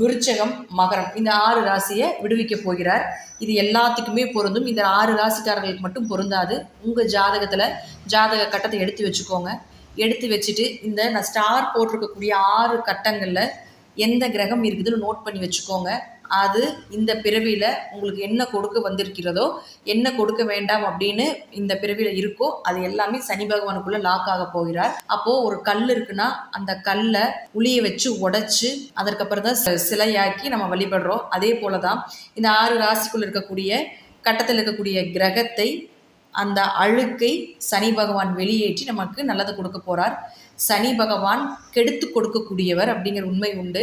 விருச்சகம் மகரம் இந்த ஆறு ராசியை விடுவிக்க போகிறார். இது எல்லாத்துக்குமே பொருந்தும். இந்த ஆறு ராசிக்காரர்களுக்கு மட்டும் பொருந்தாது. உங்கள் ஜாதகத்தில் ஜாதக கட்டத்தை எடுத்து வச்சுக்கோங்க. எடுத்து வச்சுட்டு இந்த நான் ஸ்டார் போட்டிருக்கக்கூடிய ஆறு கட்டங்களில் எந்த கிரகம் இருக்குதுன்னு நோட் பண்ணி வச்சுக்கோங்க. அது இந்த பிறவியில் உங்களுக்கு என்ன கொடுக்க வந்திருக்கிறதோ என்ன கொடுக்க வேண்டாம் அப்படின்னு இந்த பிறவியில் இருக்கோ அது எல்லாமே சனி பகவானுக்குள்ளே லாக் ஆக போகிறார். அப்போது ஒரு கல் இருக்குன்னா அந்த கல்லை உளிய வச்சு உடைச்சு அதற்கப்புறம் தான் சிலையாக்கி நம்ம வழிபடுறோம். அதே போல தான் இந்த ஆறு ராசிக்குள்ளே இருக்கக்கூடிய கட்டத்தில் இருக்கக்கூடிய கிரகத்தை அந்த அழுக்கை சனி பகவான் வெளியேற்றி நமக்கு நல்லது கொடுக்க போறார். சனி பகவான் கெடுத்து கொடுக்கக்கூடியவர் அப்படிங்கிற உண்மை உண்டு.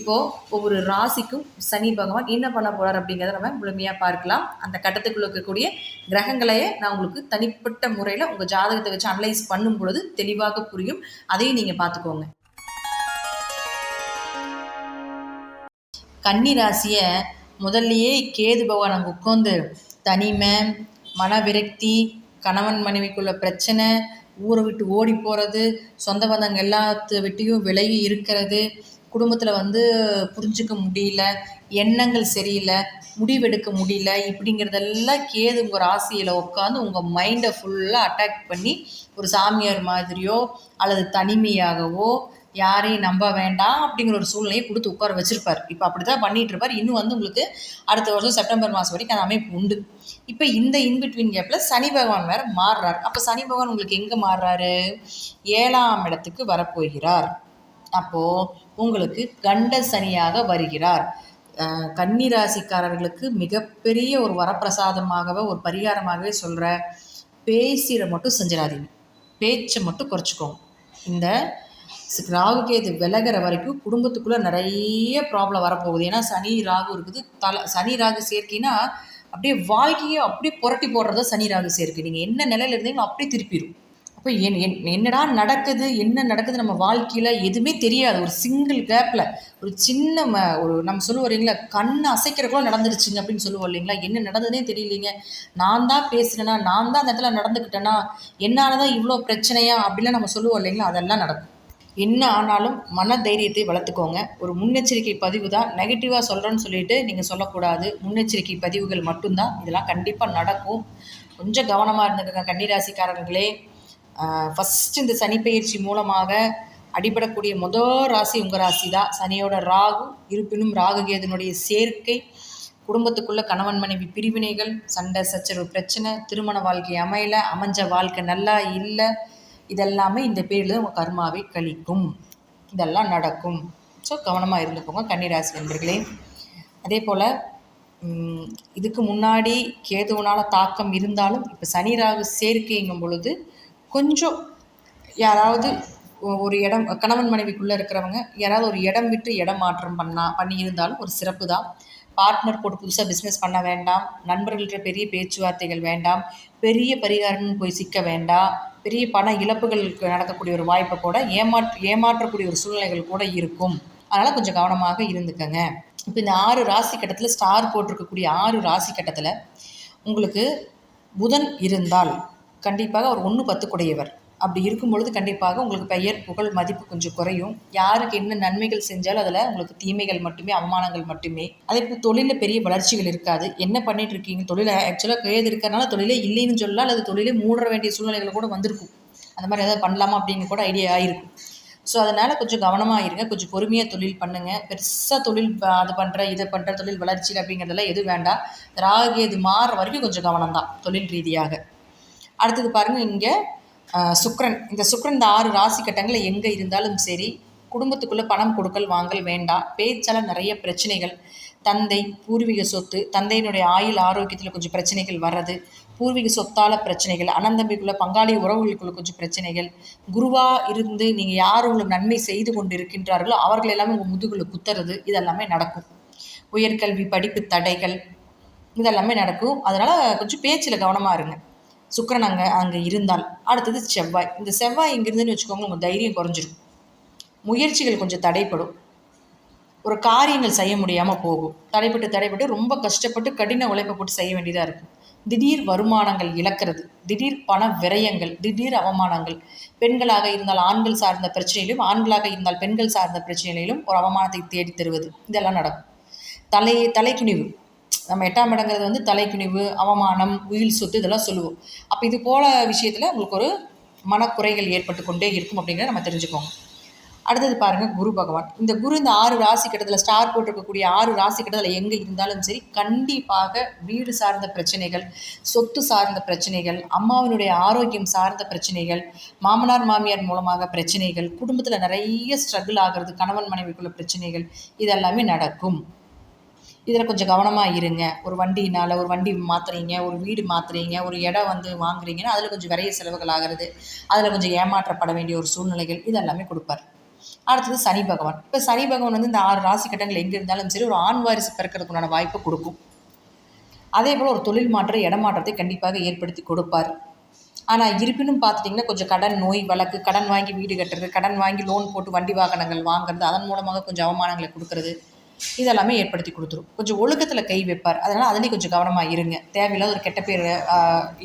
இப்போது ஒவ்வொரு ராசிக்கும் சனி பகவான் என்ன பண்ண போகிறார் அப்படிங்கிறத நம்ம முழுமையாக பார்க்கலாம். அந்த கட்டத்துக்குள்ள இருக்கக்கூடிய கிரகங்களையே நான் உங்களுக்கு தனிப்பட்ட முறையில் உங்கள் ஜாதகத்தை வச்சு அனலைஸ் பண்ணும் பொழுது தெளிவாக புரியும். அதையும் நீங்கள் பார்த்துக்கோங்க. கன்னி ராசியை முதல்லையே கேது பகவான் அங்கே உட்காந்து தனிமை மன விரக்தி கணவன் மனைவிக்குள்ள பிரச்சனை ஊரை விட்டு ஓடி போகிறது சொந்த பந்தங்கள் எல்லாத்து விட்டையும் விலகி இருக்கிறது குடும்பத்தில் வந்து புரிஞ்சுக்க முடியல எண்ணங்கள் சரியில்லை முடிவெடுக்க முடியல இப்படிங்கிறதெல்லாம் கேது உங்கள் ராசியில் உட்காந்து உங்கள் மைண்டை ஃபுல்லாக அட்டாக் பண்ணி ஒரு சாமியார் மாதிரியோ அல்லது தனிமையாகவோ யாரையும் நம்ப வேண்டாம் அப்படிங்கிற ஒரு சூழ்நிலையை கொடுத்து உட்கார வச்சிருப்பார். இப்போ அப்படி தான் பண்ணிட்டு இருப்பார். இன்னும் வந்து உங்களுக்கு அடுத்த வருஷம் செப்டம்பர் மாதம் வரைக்கும் அந்த அமைப்பு உண்டு. இப்போ இந்த இன்பிட்வீன் கேப்பில் சனி பகவான் வேற மாறுறார். அப்போ சனி பகவான் உங்களுக்கு எங்கே மாறுறாரு? ஏழாம் இடத்துக்கு வரப்போகிறார். அப்போது உங்களுக்கு கண்ட சனியாக வருகிறார் கன்னிராசிக்காரர்களுக்கு ராசிக்காரர்களுக்கு மிகப்பெரிய ஒரு வரப்பிரசாதமாகவே ஒரு பரிகாரமாகவே சொல்கிற பேசிட மட்டும் செஞ்சிடாதீங்க. பேச்சை மட்டும் குறைச்சிக்கோங்க. இந்த ராகுகேது ராகு விலகிற வரைக்கும் குடும்பத்துக்குள்ளே நிறைய ப்ராப்ளம் வரப்போகுது. ஏன்னா சனி ராகு இருக்குது. தலை சனி ராகு சேர்க்கைனா அப்படியே வாழ்க்கையை அப்படியே புரட்டி போடுறதா சனி ராகு சேர்க்கை. நீங்கள் என்ன நிலையில இருந்தீங்களோ அப்படியே திருப்பிடும் அப்போ என் என் என்னடா நடக்குது என்ன நடக்குது நம்ம வாழ்க்கையில் எதுவுமே தெரியாது. ஒரு சிங்கிள் கேப்பில் ஒரு சின்ன ம ஒரு நம்ம சொல்லுவோம் இல்லைங்களா கண்ணை அசைக்கிறக்குள்ள நடந்துருச்சுங்க அப்படின்னு சொல்லுவோம் இல்லைங்களா? என்ன நடந்ததுனே தெரியலைங்க. நான் தான் பேசுனேனா நான் தான் அந்த இடத்துல நடந்துக்கிட்டேனா என்னால் தான் இவ்வளோ பிரச்சனையா அப்படிலாம் நம்ம சொல்லுவோம் இல்லைங்களா? அதெல்லாம் நடக்கும். என்ன ஆனாலும் மன தைரியத்தை வளர்த்துக்கோங்க. ஒரு முன்னெச்சரிக்கை பதிவு தான் நெகட்டிவாக சொல்கிறேன்னு சொல்லிட்டு நீங்கள் சொல்லக்கூடாது. முன்னெச்சரிக்கை பதிவுகள் மட்டும்தான். இதெல்லாம் கண்டிப்பாக நடக்கும். கொஞ்சம் கவனமாக இருந்துக்கோங்க கன்னிராசிக்காரர்களே. ஃபஸ்ட்டு இந்த சனிப்பெயர்ச்சி மூலமாக அடிபடக்கூடிய முதல் ராசி உங்கள் ராசி தான் சனியோட ராகு இருப்பினும் ராகுகேதனுடைய சேர்க்கை குடும்பத்துக்குள்ள கணவன் மனைவி பிரிவினைகள் சண்டை சச்சரவு பிரச்சனை திருமண வாழ்க்கை அமையல அமைஞ்ச வாழ்க்கை நல்லா இல்லை இதெல்லாமே இந்த பேரில் உங்கள் கர்மாவை கழிக்கும். இதெல்லாம் நடக்கும். ஸோ கவனமாக இருந்துக்கோங்க கன்னிராசி நண்பர்களே. அதே போல் இதுக்கு முன்னாடி கேதுவனால தாக்கம் இருந்தாலும் இப்போ சனி ராகு சேர்க்கைங்கும் பொழுது கொஞ்சம் யாராவது ஒரு இடம் கணவன் மனைவிக்குள்ளே இருக்கிறவங்க யாராவது ஒரு இடம் விட்டு இடம் மாற்றம் பண்ணால் பண்ணி இருந்தாலும் ஒரு சிறப்பு தான். பார்ட்னர் போட்டு புதுசாக பிஸ்னஸ் பண்ண வேண்டாம். நண்பர்கள்ட்ட பெரிய பேச்சுவார்த்தைகள் வேண்டாம். பெரிய பரிகாரம்னு போய் சிக்க வேண்டாம். பெரிய பண இழப்புகளுக்கு நடக்கக்கூடிய ஒரு வாய்ப்பை கூட ஏமாற்று ஏமாற்றக்கூடிய ஒரு சூழ்நிலைகள் கூட இருக்கும். அதனால் கொஞ்சம் கவனமாக இருந்துக்கங்க. இப்போ இந்த ஆறு ராசி கட்டத்தில் ஸ்டார் போட்டிருக்கக்கூடிய ஆறு ராசி கட்டத்தில் உங்களுக்கு புதன் இருந்தால் கண்டிப்பாக அவர் ஒன்று பத்துக்குடையவர். அப்படி இருக்கும் பொழுது கண்டிப்பாக உங்களுக்கு பெயர் புகழ் மதிப்பு கொஞ்சம் குறையும். யாருக்கு என்ன நன்மைகள் செஞ்சாலும் அதில் உங்களுக்கு தீமைகள் மட்டுமே அவமானங்கள் மட்டுமே. அதே போல் தொழிலில் பெரிய வளர்ச்சிகள் இருக்காது. என்ன பண்ணிட்டு இருக்கீங்க? தொழிலை ஆக்சுவலாக கையது இருக்கிறனால தொழிலே இல்லைன்னு சொல்லலாம். அல்லது தொழிலே மூட வேண்டிய சூழ்நிலைகள் கூட வந்திருக்கும். அந்த மாதிரி ஏதாவது பண்ணலாமா அப்படின்னு கூட ஐடியா ஆயிருக்கும். ஸோ அதனால் கொஞ்சம் கவனமாக இருங்க. கொஞ்சம் பொறுமையாக தொழில் பண்ணுங்கள் பெருசாக தொழில் அது பண்ணுற இதை பண்ணுற தொழில் வளர்ச்சி அப்படிங்கிறதெல்லாம் எதுவும் வேண்டாம். ராகு இது மாறுற வரைக்கும் கொஞ்சம் கவனம் தான் தொழில் ரீதியாக. அடுத்தது பாருங்கள் இங்கே சுக்ரன். இந்த சுக்ரன் இந்த ஆறு ராசி கட்டங்களில் எங்கே இருந்தாலும் சரி குடும்பத்துக்குள்ளே பணம் கொடுக்கல் வாங்கல் வேண்டாம். பேச்சால் நிறைய பிரச்சனைகள். தந்தை பூர்வீக சொத்து தந்தையினுடைய ஆயுள் ஆரோக்கியத்தில் கொஞ்சம் பிரச்சனைகள் வர்றது பூர்வீக சொத்தால பிரச்சனைகள் அனந்தம்பிக்குள்ள பங்காளி உறவுகளுக்குள்ள கொஞ்சம் பிரச்சனைகள். குருவா இருந்து நீங்கள் யார் உங்களுக்கு நன்மை செய்து கொண்டு இருக்கின்றார்களோ அவர்கள் எல்லாமே உங்கள் முதுகுல குத்துறது இதெல்லாமே நடக்கும். உயர்கல்வி படிப்பு தடைகள் இதெல்லாமே நடக்கும். அதனால் கொஞ்சம் பேச்சில் கவனமாக இருங்க. சுக்கிரன் அங்கே அங்கே இருந்தால் அடுத்தது செவ்வாய். இந்த செவ்வாய் இங்கிருந்துன்னு வச்சுக்கோங்க உங்கள் தைரியம் குறைஞ்சிரும். முயற்சிகள் கொஞ்சம் தடைப்படும். ஒரு காரியங்கள் செய்ய முடியாமல் போகும். தடைப்பட்டு தடைப்பட்டு ரொம்ப கஷ்டப்பட்டு கடின உழைப்பை போட்டு செய்ய வேண்டியதாக இருக்கும். திடீர் வருமானங்கள் இழக்கிறது திடீர் பண விரயங்கள் திடீர் அவமானங்கள். பெண்களாக இருந்தால் ஆண்கள் சார்ந்த பிரச்சனையிலும் ஆண்களாக இருந்தால் பெண்கள் சார்ந்த பிரச்சனையிலும் ஒரு அவமானத்தை தேடி தருவது. இதெல்லாம் நடக்கும். தலை தலைக்குனிவு. நம்ம எட்டாம் இடங்கிறது வந்து தலைக்குனிவு அவமானம் உயில் சொத்து இதெல்லாம் சொல்லுவோம். அப்போ இது போல விஷயத்தில் உங்களுக்கு ஒரு மனக்குறைகள் ஏற்பட்டு கொண்டே இருக்கும் அப்படிங்கிறத நம்ம தெரிஞ்சுக்கோங்க. அடுத்தது பாருங்கள் குரு பகவான். இந்த குரு இந்த ஆறு ராசி கட்டத்தில் ஸ்டார் போட்டிருக்கக்கூடிய ஆறு ராசி கட்டத்தில் எங்கே இருந்தாலும் சரி கண்டிப்பாக வீடு சார்ந்த பிரச்சனைகள் சொத்து சார்ந்த பிரச்சனைகள் அம்மாவினுடைய ஆரோக்கியம் சார்ந்த பிரச்சனைகள் மாமனார் மாமியார் மூலமாக பிரச்சனைகள் குடும்பத்தில் நிறைய ஸ்ட்ரகிள் ஆகிறது கணவன் மனைவிக்குள்ள பிரச்சனைகள் இதெல்லாமே நடக்கும். இதில் கொஞ்சம் கவனமாக இருங்க. ஒரு வண்டினால் ஒரு வண்டி மாற்றுறீங்க ஒரு வீடு மாற்றுறீங்க ஒரு இடம் வந்து வாங்குறீங்கன்னா அதில் கொஞ்சம் விரைய செலவுகள் ஆகிறது அதில் கொஞ்சம் ஏமாற்றப்பட வேண்டிய ஒரு சூழ்நிலைகள் இதெல்லாமே கொடுப்பார். அடுத்தது சனி பகவான். இப்போ சனி பகவான் வந்து இந்த ஆறு ராசி கட்டங்கள் எங்கே இருந்தாலும் சரி ஒரு ஆண் வாரிசு பிறக்கிறதுக்குண்டான வாய்ப்பை கொடுக்கும். அதே போல் ஒரு தொழில் மாற்ற இடமாற்றத்தை கண்டிப்பாக ஏற்படுத்தி கொடுப்பார். ஆனால் இருப்பினும் பார்த்துட்டிங்கன்னா கொஞ்சம் கடன் நோய் வழக்கு கடன் வாங்கி வீடு கட்டுறது கடன் வாங்கி லோன் போட்டு வண்டி வாகனங்கள் வாங்குறது அதன் மூலமாக கொஞ்சம் அவமானங்களை கொடுக்கறது இதெல்லாமே ஏற்படுத்தி கொடுத்துரும். கொஞ்சம் ஒழுக்கத்தில் கை வைப்பார். அதனால் அதுலேயும் கொஞ்சம் கவனமாக இருங்க. தேவையில்லாத ஒரு கெட்ட பேர்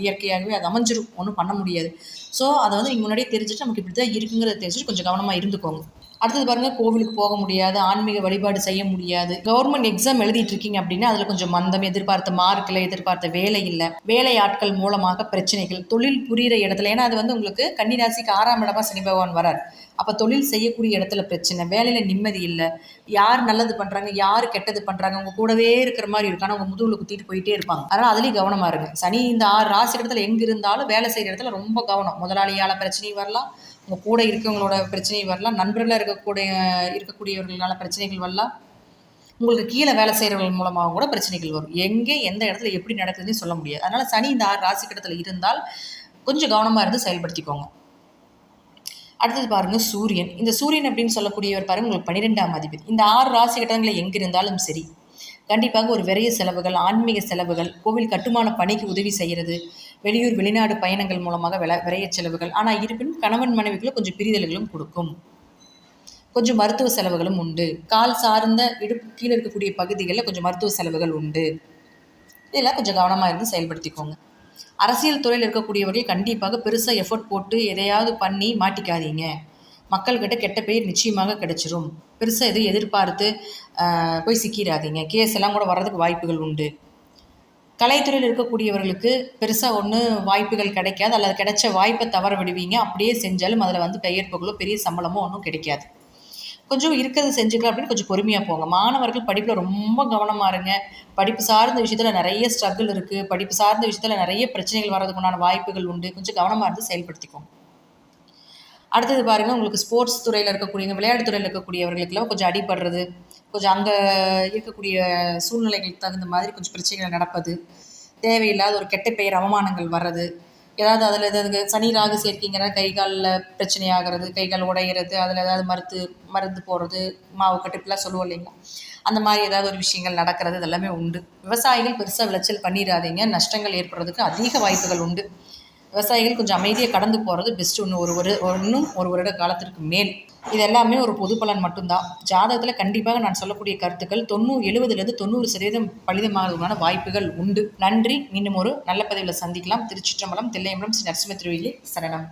இயற்கையாகவே அது அமைஞ்சிரும். ஒன்றும் பண்ண முடியாது. ஸோ அதை வந்து நீங்கள் முன்னாடியே தெரிஞ்சுட்டு நமக்கு இப்படி தான் இருக்குங்கிறத தெரிஞ்சுட்டு கொஞ்சம் கவனமாக இருந்துக்கோங்க. அடுத்தது பாருங்கள் கோவிலுக்கு போக முடியாது ஆன்மீக வழிபாடு செய்ய முடியாது. கவர்மெண்ட் எக்ஸாம் எழுதிட்டு இருக்கீங்க அப்படின்னா அதில் கொஞ்சம் மந்தம் எதிர்பார்த்த மார்க் இல்லை எதிர்பார்த்த வேலை இல்லை. வேலை ஆட்கள் மூலமாக பிரச்சனைகள் தொழில் புரிகிற இடத்துல. ஏன்னா அது வந்து உங்களுக்கு கன்னிராசிக்கு ஆறாம் இடமா சனி பகவான் வரார். அப்போ தொழில் செய்யக்கூடிய இடத்துல பிரச்சனை வேலையில் நிம்மதி இல்லை. யார் நல்லது பண்ணுறாங்க யார் கெட்டது பண்ணுறாங்க உங்கள் கூடவே இருக்கிற மாதிரி இருக்கும் ஆனால் உங்கள் முதுகில் குத்திட்டு போயிட்டே இருப்பாங்க. அதனால் அதுலேயும் கவனமாக இருங்க. சனி இந்த ஆறு ராசி இடத்துல எங்கே இருந்தாலும் வேலை செய்கிற இடத்துல ரொம்ப கவனம். முதலாளியால் பிரச்சனையும் வரலாம் உங்கள் கூட இருக்கவங்களோட பிரச்சனையும் வரலாம் நண்பர்களாக இருக்கக்கூடிய இருக்கக்கூடியவர்களால் பிரச்சனைகள் வரலாம். உங்களுக்கு கீழே வேலை செய்கிறவர்கள் மூலமாக கூட பிரச்சனைகள் வரும். எங்கே எந்த இடத்துல எப்படி நடக்குதுன்னு சொல்ல முடியாது. அதனால் சனி இந்த ஆறு ராசி கட்டத்தில் இருந்தால் கொஞ்சம் கவனமாக இருந்து செயல்படுத்திக்கோங்க. அடுத்தது பாருங்க சூரியன். இந்த சூரியன் அப்படின்னு சொல்லக்கூடியவர் பாருங்க உங்களுக்கு பன்னிரெண்டாம் அதிபதி. இந்த ஆறு ராசி கட்டங்களில் எங்கே இருந்தாலும் சரி கண்டிப்பாக ஒரு விரைய செலவுகள் ஆன்மீக செலவுகள் கோவில் கட்டுமான பணிக்கு உதவி செய்கிறது வெளியூர் வெளிநாடு பயணங்கள் மூலமாக வில விரைய செலவுகள். ஆனால் இருப்பினும் கணவன் மனைவிக்குள்ள கொஞ்சம் பிரிதல்களும் கொடுக்கும். கொஞ்சம் மருத்துவ செலவுகளும் உண்டு. கால் சார்ந்த இடுப்பு கீழே இருக்கக்கூடிய பகுதிகளில் கொஞ்சம் மருத்துவ செலவுகள் உண்டு. இதெல்லாம் கொஞ்சம் கவனமாக இருந்து செயல்படுத்திக்கோங்க. அரசியல் துறையில் இருக்கக்கூடியவர்கள் கண்டிப்பாக பெருசாக எஃபோர்ட் போட்டு எதையாவது பண்ணி மாட்டிக்காதீங்க. மக்கள்கிட்ட கெட்ட பெயர் நிச்சயமாக கிடைச்சிரும். பெருசாக எதுவும் எதிர்பார்த்து போய் சிக்கிடாதீங்க கேஸ் எல்லாம் கூட வர்றதுக்கு வாய்ப்புகள் உண்டு. கலைத்துறையில் இருக்கக்கூடியவர்களுக்கு பெருசாக ஒன்றும் வாய்ப்புகள் கிடைக்காது. அல்லது கிடைச்ச வாய்ப்பை தவற விடுவீங்க. அப்படியே செஞ்சாலும் அதில் வந்து பெயர்ப்புகளோ பெரிய சம்பளமோ ஒன்றும் கிடைக்காது. கொஞ்சம் இருக்கிறது செஞ்சுக்கலாம் அப்படின்னு கொஞ்சம் பொறுமையாக போங்க. மாணவர்கள் படிப்பில் ரொம்ப கவனமாக இருங்க. படிப்பு சார்ந்த விஷயத்தில் நிறைய ஸ்ட்ரகிள் இருக்குது படிப்பு சார்ந்த விஷயத்தில் நிறைய பிரச்சனைகள் வர்றதுக்குண்டான வாய்ப்புகள் உண்டு. கொஞ்சம் கவனமாக இருந்து செயல்படுத்திக்கோங்க. அடுத்தது பாருங்கள் உங்களுக்கு ஸ்போர்ட்ஸ் துறையில் இருக்கக்கூடிய விளையாட்டு துறையில் இருக்கக்கூடியவர்களுக்கெல்லாம் கொஞ்சம் அடிபடுறது கொஞ்சம் அங்கே இருக்கக்கூடிய சூழ்நிலைகளுக்கு தகுந்த மாதிரி கொஞ்சம் பிரச்சனைகள் நடப்பது தேவையில்லாத ஒரு கெட்ட பெயர் அவமானங்கள் வர்றது ஏதாவது அதில் ஏதாவது சனி ராகு சேர்க்கிங்கன்னா கை காலில் பிரச்சனையாகிறது கை கால் உடையிறது அதில் ஏதாவது மருத்து மருந்து போடுறது மாவு கட்டுப்பெல்லாம் சொல்லுவோம் இல்லைங்களா? அந்த மாதிரி ஏதாவது ஒரு விஷயங்கள் நடக்கிறது இதெல்லாமே உண்டு. விவசாயிகள் பெருசாக விளைச்சல் பண்ணிடாதீங்க. நஷ்டங்கள் ஏற்படுறதுக்கு அதிக வாய்ப்புகள் உண்டு. விவசாயிகள் கொஞ்சம் அமைதியாக கடந்து போகிறது பெஸ்ட்டு ஒன்று ஒரு ஒரு ஒரு- இன்னும் ஒரு வருட காலத்திற்கு மேல். இது எல்லாமே ஒரு பொது பலன் மட்டும்தான். ஜாதகத்தில் கண்டிப்பாக நான் சொல்லக்கூடிய கருத்துக்கள் தொண்ணூறு எழுபதுலேருந்து தொண்ணூறு சதவீதம் பலிதமாகிறதுக்கான வாய்ப்புகள் உண்டு. நன்றி. மீண்டும் ஒரு நல்ல பதிவில் சந்திக்கலாம். திருச்சிற்றம்பலம் தில்லையம்பலம் ஸ்ரீ நரசிம்ம திருவிழி சரணம்.